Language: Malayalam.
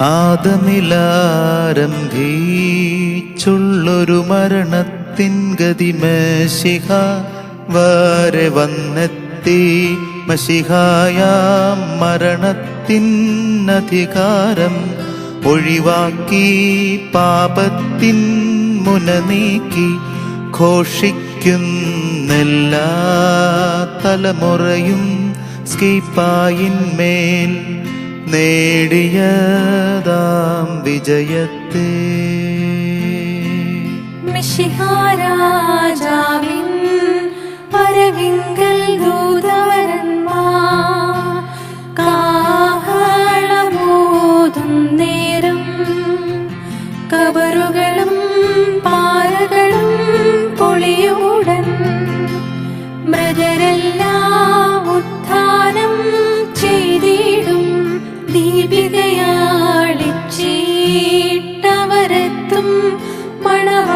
ആദമിലാരംഭിച്ചുള്ളൊരു മരണത്തിൻ ഗതിമശിഹ വരെ വന്നെത്തി. മഷിഹായാം മരണത്തിൻ അധികാരം ഒഴിവാക്കി. പാപത്തിൻ മുന നീക്കി ഘോഷിക്കുന്നെല്ലാ തലമുറയും സ്കീപ്പായിന്മേൽ നാം വിജയത്തെ. മിഷിഹാരാജാവിൻ പരവിങ്കൽ നേരം. പാറകളും ഉത്ഥാനം ചെയ്തിടും ദീപികയാ ಕಾಣವ